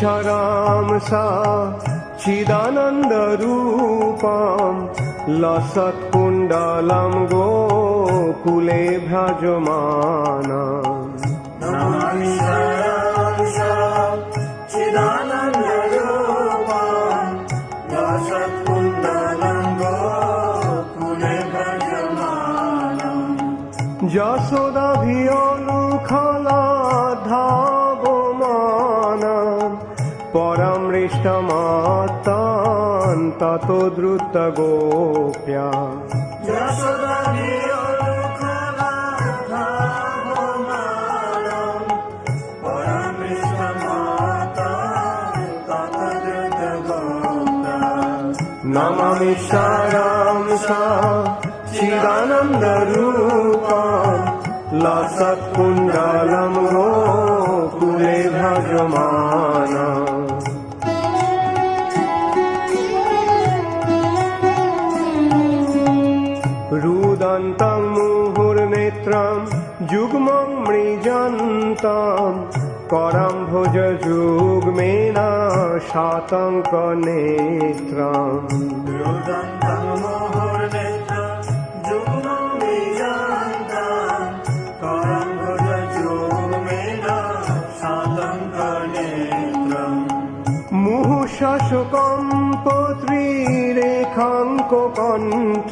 सा चिदानन्दरूपां लसत्कुण्डलं गोकुले भ्रजमानम् मातान्तातो द्रुतगोप्या नमामि सारां सा चिदानन्दरूपा लासत्कुण्डलं गोकुले भजमा যুগ্মং মৃজন্তাম করম ভুজ যুগ্মেন সাতঙ্ক নেত্রম শাসকম রেখাঙ্ক কণ্ঠ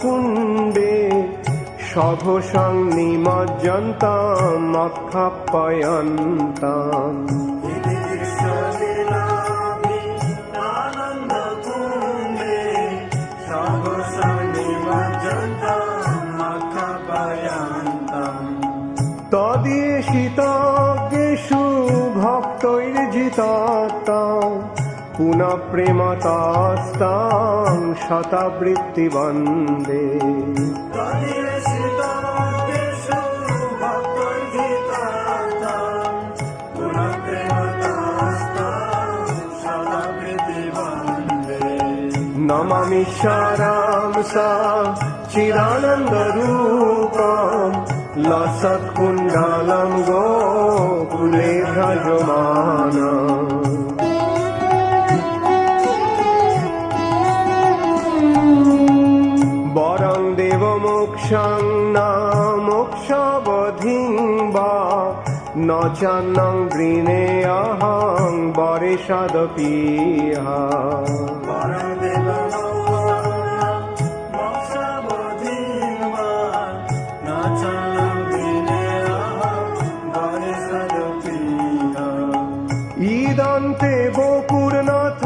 কুণ্ডে সঘোষং নিমজ্জন্তাম অক্ষাপয়ন্তাম তদীশিতজ্ঞেষু ভক্তৈর্জিতাত্তাম পুনঃ প্রেমতাস্তাং শতাবৃত্তি বন্দে নমামি সারাম সা চিদানন্দরূপম লসৎকুণ্ডলম গোকুলে মোক্ষং না মোক্ষবধিং বা ন চান্নং গৃণে অহং বরে সদপিহা ঈদন্তে বকুরনাথ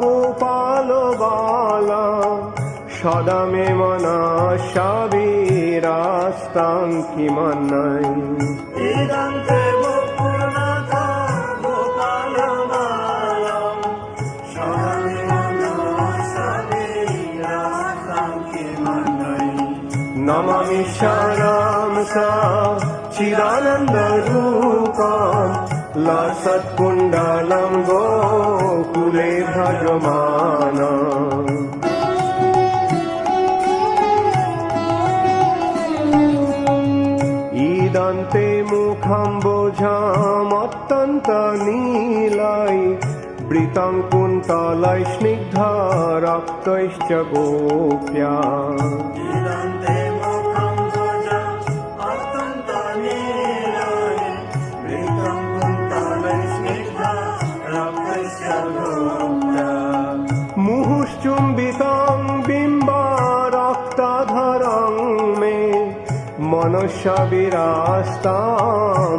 গোপাল বালা সদা মে মনা সাবিরাস্তাং কিমন্নাই ইদন্তে নমামি সারাম সা চিদানন্দ রূপম। লসৎকুণ্ডলম গোকুলে ভজমানা ঈদন্তে মুখম বোঝাম অত্যন্ত নীলাই। বৃতং কুন্তলাই স্নিগ্ধ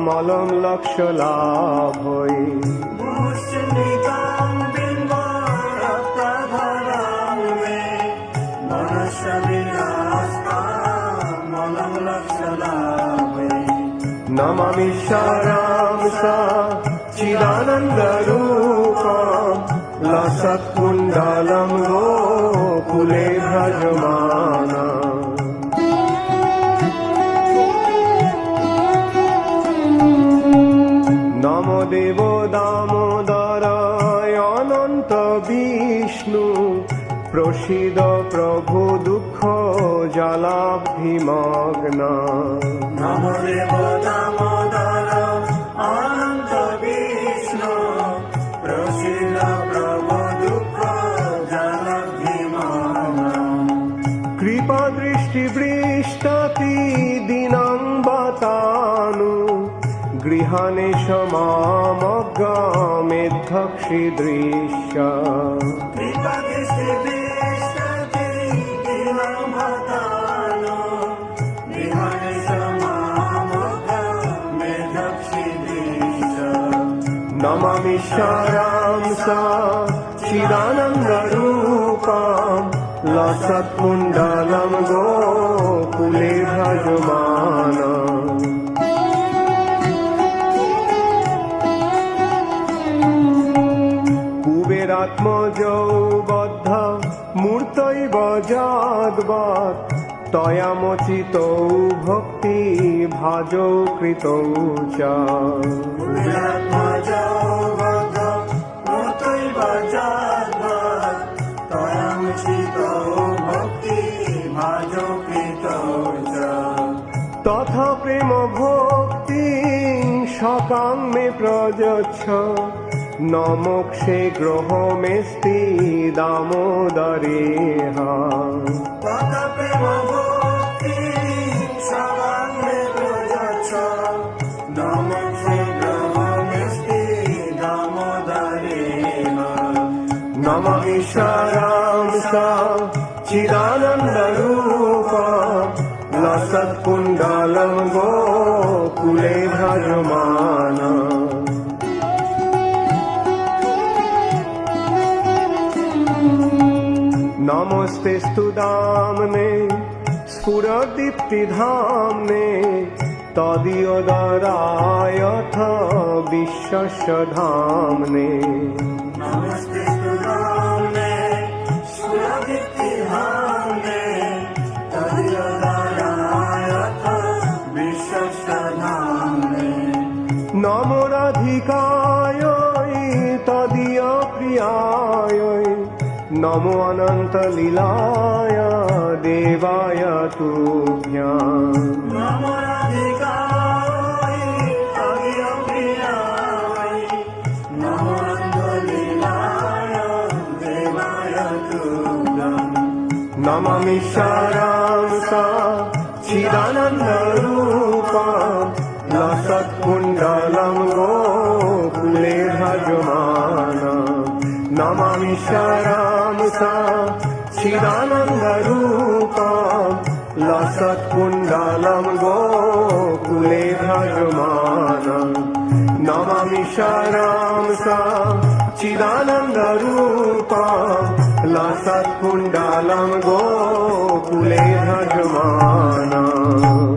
মলম লক্ষ লাভই নমামি সারাম সা চিদানন্দ রূপম লসৎকুণ্ডলম গো কুলে ভ্রজমান দেব দামোদর অনন্ত বিষ্ণু প্রসিদ প্রভু দুঃখ জলাভিমগ্ন। নমো দেব দামোদর দৃশ্য বিহানে সমামক মেধক্ষি দৃশ নমামি শারাং সা লসৎকুণ্ডলম গোকুলে ভজমানা যদ্বৎ তয়ামচিত ভক্তি ভাজৌ কৃতৌ তথা প্রেম ভক্তি সকাং মে প্রযচ্ছ নমক্ষে গ্রহ মেস্তি দামোদরে শারাং সা চিদানন্দরূপা লসৎকুণ্ডলম গোকুলে ভজমানা নমস্তে দামনে স্ফুরদীপ্তিধামনে তদীয়দরায়থ বিশ্বস্য ধামনে নমস্তে নম অনন্ত লীলায় দেবায় তুভ্যাম নমামি শারাং সা চিদানন্দরূপা লসৎকুণ্ডলম গোকুলে ভজমানা নমামি শারাং सा चिदानन्दरूपा गो गोकुले भगमानं नमामि शरां सा चिदानन्दरूपा कुण्डलं गोकुले कुले